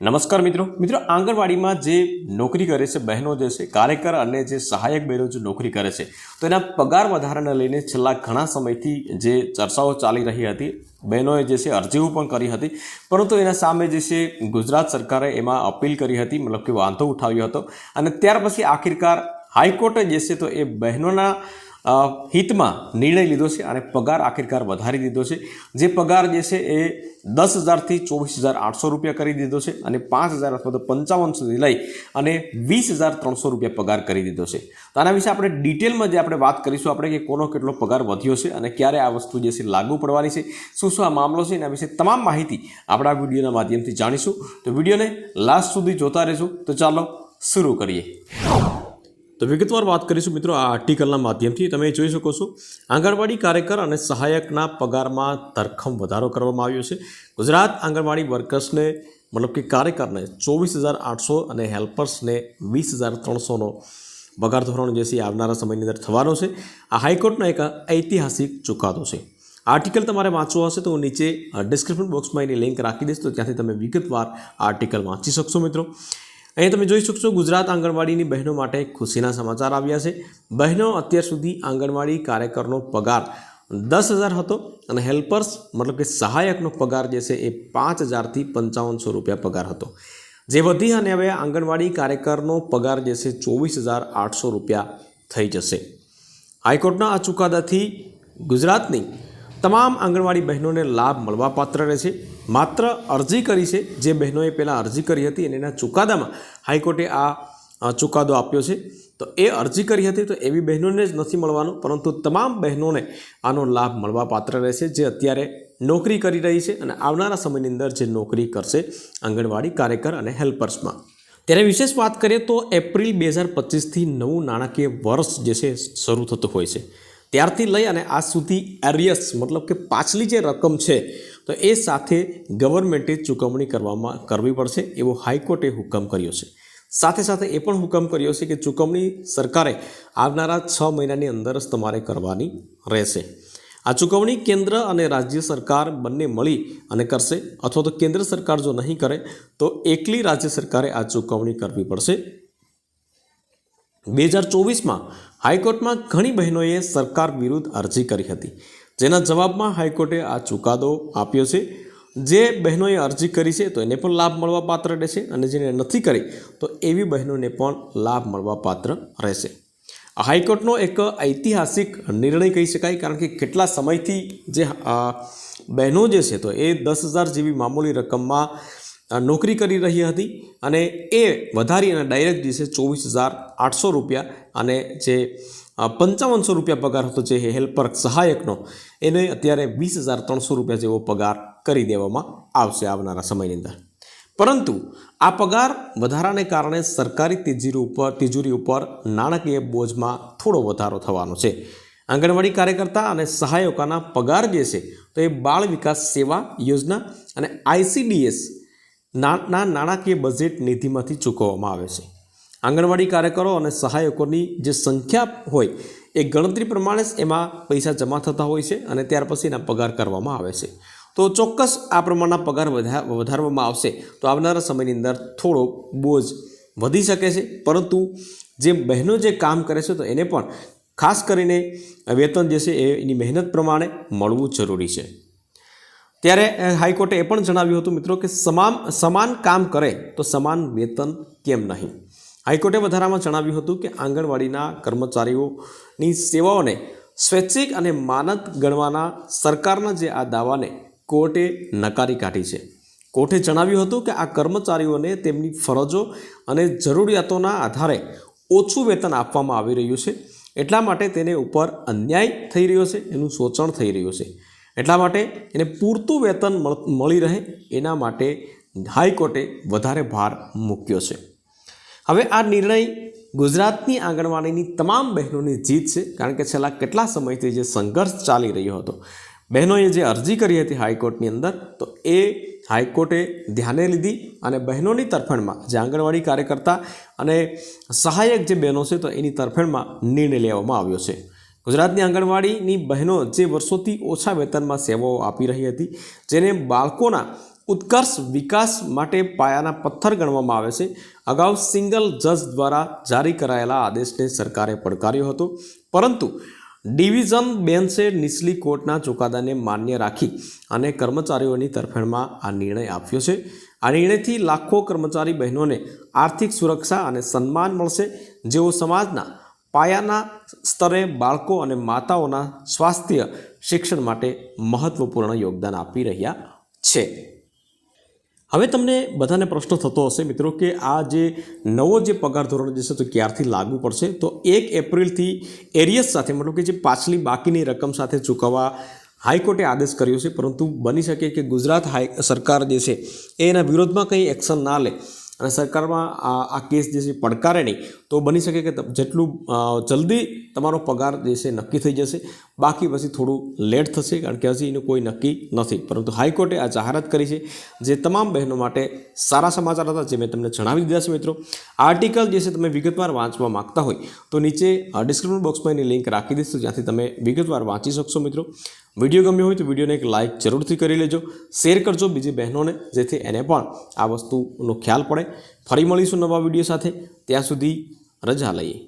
નમસ્કાર મિત્રો. મિત્રો, આંગણવાડીમાં જે નોકરી કરે છે, બહેનો જે છે, કાર્યકર અને જે સહાયક બહેનો જે નોકરી કરે છે, તો એના પગાર વધારાને લઈને છેલ્લા ઘણા સમયથી જે ચર્ચાઓ ચાલી રહી હતી, બહેનોએ જે છે અરજીઓ પણ કરી હતી, પરંતુ એના સામે જે છે ગુજરાત સરકારે એમાં અપીલ કરી હતી, મતલબ કે વાંધો ઉઠાવ્યો હતો, અને ત્યાર પછી આખિરકાર હાઈકોર્ટે જે છે તો એ બહેનોના હિતમાં નિર્ણય લીધો છે અને પગાર આખિરકાર વધારી દીધો છે. જે પગાર જે છે એ દસ હજારથી ચોવીસ હજાર આઠસો રૂપિયા કરી દીધો છે અને પાંચ હજાર અથવા તો પંચાવન સુધી લઈ અને વીસ હજાર ત્રણસો રૂપિયા પગાર કરી દીધો છે. તો આના વિશે આપણે ડિટેલમાં જે આપણે વાત કરીશું, આપણે કે કોનો કેટલો પગાર વધ્યો છે અને ક્યારે આ વસ્તુ જે છે લાગુ પડવાની છે, શું શું આ મામલો છે, એના વિશે તમામ માહિતી આપણા વિડીયોના માધ્યમથી જાણીશું. તો વિડીયોને લાસ્ટ સુધી જોતા રહેશું તો ચાલો, શરૂ કરીએ. તો વિગતવાર વાત કરીશું મિત્રો આ આર્ટિકલના માધ્યમથી. તમે જોઈ શકો છો, આંગણવાડી કાર્યકર અને સહાયકના પગારમાં ધરખમ વધારો કરવામાં આવ્યો છે. ગુજરાત આંગણવાડી વર્કર્સને, મતલબ કે કાર્યકરને ચોવીસ હજાર આઠસો અને હેલ્પર્સને વીસ હજાર ત્રણસોનો પગાર ધોરણ જે છે આવનારા સમયની અંદર થવાનો છે. આ હાઈકોર્ટનો એક ઐતિહાસિક ચુકાદો છે. આર્ટિકલ તમારે વાંચવો હશે તો હું નીચે ડિસ્ક્રિપ્શન બોક્સમાં એની લિંક રાખી દઈશ. તો ત્યાંથી તમે વિગતવાર આર્ટિકલ વાંચી શકશો મિત્રો. અહીં તમે જોઈ શકશો ગુજરાત આંગણવાડીની બહેનો માટે ખુશીના સમાચાર આવ્યા છે. બહેનો અત્યાર સુધી આંગણવાડી કાર્યકરનો પગાર દસ હજાર હતો અને હેલ્પર્સ મતલબ કે સહાયકનો પગાર જે છે એ પાંચ હજારથી પંચાવનસો રૂપિયા પગાર હતો. જે વધી અને હવે આંગણવાડી કાર્યકરનો પગાર જે છે ચોવીસ હજાર આઠસો રૂપિયા થઈ જશે. હાઈકોર્ટના આ ચુકાદાથી ગુજરાતની તમામ આંગણવાડી બહેનોને લાભ મળવાપાત્ર રહેશે. માત્ર અરજી કરી છે. જે બહેનોએ પહેલાં અરજી કરી હતી અને એના ચુકાદામાં હાઈકોર્ટે આ ચુકાદો આપ્યો છે. તો એ અરજી કરી હતી તો એવી બહેનોને જ નથી મળવાનું, પરંતુ તમામ બહેનોને આનો લાભ મળવાપાત્ર રહેશે. જે અત્યારે નોકરી કરી રહી છે અને આવનારા સમયની અંદર જે નોકરી કરશે, આંગણવાડી કાર્યકર અને હેલ્પર્સમાં. ત્યારે વિશેષ વાત કરીએ તો એપ્રિલ બે હજાર પચીસથી નવું નાણાકીય વર્ષ જે છે, શરૂ થતું હોય છે. ત્યારથી લઈ અને આજ સુધી એરિયસ, મતલબ કે પાછલી જે રકમ છે, તો એ સાથે ગવર્મેન્ટે ચૂકવણી કરવામાં કરવી પડશે એવો હાઈકોર્ટે હુકમ કર્યો છે. સાથે સાથે એ પણ હુકમ કર્યો છે કે ચૂકવણી સરકારે આવનારા છ મહિનાની અંદર જ તમારે કરવાની રહેશે. આ ચૂકવણી કેન્દ્ર અને રાજ્ય સરકાર બંને મળી અને કરશે, અથવા તો કેન્દ્ર સરકાર જો નહીં કરે, તો એકલી રાજ્ય સરકારે આ ચૂકવણી કરવી પડશે. બે હજાર ચોવીસમાં હાઈકોર્ટમાં ઘણી બહેનોએ સરકાર વિરુદ્ધ અરજી કરી હતી. જેના જવાબમાં હાઈકોર્ટે આ ચુકાદો આપ્યો છે. જે બહેનોએ અરજી કરી છે તો એને પણ લાભ મળવા પાત્ર રહેશે અને જેને નથી કરી તો એવી બહેનોને પણ લાભ મળવા પાત્ર રહેશે. હાઈકોર્ટનો એક ઐતિહાસિક નિર્ણય કહી શકાય કારણ કે કેટલા સમયથી જે બહેનો જે છે તો એ દસ હજાર જેવી મામૂલી રકમમાં નોકરી કરી રહી હતી અને એ વધારી અને ડાયરેક્ટ દિવસે ચોવીસ હજાર આઠસો રૂપિયા અને જે પંચાવનસો રૂપિયા પગાર હતો જે હેલ્પર સહાયકનો, એને અત્યારે વીસ હજાર ત્રણસો રૂપિયા જેવો પગાર કરી દેવામાં આવશે આવનારા સમયની અંદર. પરંતુ આ પગાર વધારાને કારણે સરકારી તિજોરી ઉપર તિજોરી ઉપર નાણાકીય બોજમાં થોડો વધારો થવાનો છે. આંગણવાડી કાર્યકર્તા અને સહાયકોના પગાર જે છે તો એ બાળ વિકાસ સેવા યોજના અને આઈસીડીએસ ના નાણાકીય બજેટ નિધિમાંથી ચૂકવવામાં આવે છે. આંગણવાડી કાર્યકરો અને સહાયકોની જે સંખ્યા હોય એ ગણતરી પ્રમાણે જ એમાં પૈસા જમા થતા હોય છે અને ત્યાર પછી એના પગાર કરવામાં આવે છે. તો ચોક્કસ આ પ્રમાણના પગાર વધા વધારવામાં આવશે તો આવનારા સમયની અંદર થોડો બોજ વધી શકે છે. પરંતુ જે બહેનો જે કામ કરે છે તો એને પણ ખાસ કરીને વેતન જે છે એ એની મહેનત પ્રમાણે મળવું જરૂરી છે. ત્યારે હાઈકોર્ટે એ પણ જણાવ્યું હતું, મિત્રો, કે સમાન સમાન કામ કરે તો સમાન વેતન કેમ નહીં? હાઈકોર્ટે વધારામાં જણાવ્યું હતું કે આંગણવાડીના કર્મચારીઓની સેવાઓને સ્વૈચ્છિક અને માનદ ગણવાના સરકારના જે આ દાવાને કોર્ટે નકારી કાઢી છે. કોર્ટે જણાવ્યું હતું કે આ કર્મચારીઓને તેમની ફરજો અને જરૂરિયાતોના આધારે ઓછું વેતન આપવામાં આવી રહ્યું છે. એટલા માટે તેને ઉપર અન્યાય થઈ રહ્યો છે, એનું શોષણ થઈ રહ્યું છે. એટલા માટે એને પૂરતું વેતન મળ- રહે એના માટે હાઈકોર્ટે વધારે ભાર મૂક્યો છે. હવે આ નિર્ણય ગુજરાતની આંગણવાડીની તમામ બહેનોની જીત છે, કારણ કે છેલ્લા કેટલા સમયથી જે સંઘર્ષ ચાલી રહ્યો હતો. બહેનોએ જે અરજી કરી હતી હાઈકોર્ટની અંદર, તો એ હાઈકોર્ટે ધ્યાને લીધી અને બહેનોની તરફેણમાં જે આંગણવાડી કાર્યકર્તા અને સહાયક જે બહેનો છે, તો એની તરફેણમાં નિર્ણય લેવામાં આવ્યો છે. ગુજરાતની આંગણવાડીની બહેનો જે વર્ષોથી ઓછા વેતનમાં સેવાઓ આપી રહી હતી, જેને બાળકોના ઉત્કર્ષ વિકાસ માટે પાયાના પથ્થર ગણવામાં આવે છે, અગાઉ સિંગલ જજ દ્વારા જારી કરાયેલા આદેશને સરકારે પડકાર્યો હતો. પરંતુ ડિવિઝન બેન્ચે નીચલી કોર્ટના ચુકાદાને માન્ય રાખી અને કર્મચારીઓની તરફેણમાં આ નિર્ણય આપ્યો છે. આ નિર્ણયથી લાખો કર્મચારી બહેનોને આર્થિક સુરક્ષા અને સન્માન મળશે, જેઓ સમાજના પાયાના સ્તરે બાળકો અને માતાઓના સ્વાસ્થ્ય શિક્ષણ માટે મહત્વપૂર્ણ યોગદાન આપી રહ્યા છે. હવે તમને બધાને પ્રશ્ન થતો હશે મિત્રો કે આ જે નવો જે પગાર ધોરણ જે છે તો ક્યારથી લાગુ પડશે? તો એક એપ્રિલથી એરિયસ સાથે મતલબ કે જે પાછલી બાકીની રકમ સાથે ચૂકવવા હાઈકોર્ટે આદેશ કર્યો છે, પરંતુ બની શકે કે ગુજરાત હાઈ સરકાર જે છે એના વિરોધમાં કંઈ એક્શન ના લે. અને સરકારમાં આ આ કેસ જે છે પડકારે નહીં, તો બની શકે કે જેટલું જલ્દી તમારો પગાર જે છે નક્કી થઈ જશે. બાકી પછી થોડું લેટ થશે કારણ કે હજી એનું કોઈ નક્કી નથી. પરંતુ હાઈકોર્ટે આ જાહેરાત કરી છે જે તમામ બહેનો માટે સારા સમાચાર હતા, જે મેં તમને જણાવી દીધા છે મિત્રો. આર્ટિકલ જે છે તમે વિગતવાર વાંચવા માગતા હોય, તો નીચે ડિસ્ક્રિપ્શન બોક્સમાં એની લિંક રાખી દઈશું. જ્યાંથી તમે વિગતવાર વાંચી શકશો મિત્રો. વીડિયો ગમ્યો હોય તો વિડીયોને એક લાઇક જરૂરથી કરી લેજો. શેર કરજો બીજી બહેનોને, જેથી એને પણ આ વસ્તુનો ખ્યાલ પડે. ફરી મળીશું નવા વીડિયો સાથે. ત્યાં સુધી રજા લઈએ.